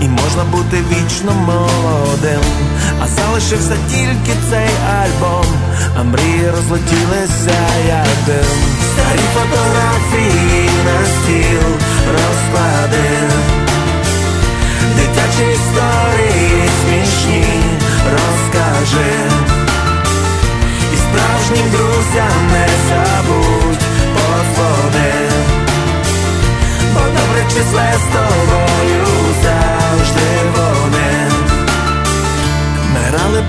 і можна бути вічно молодим. А залишився тільки цей альбом, а мрії розлетілися як дим. Старі фотографії на стіл розкладив. Дитячі історії смішні розкажи. І справжнім друзям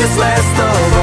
just last over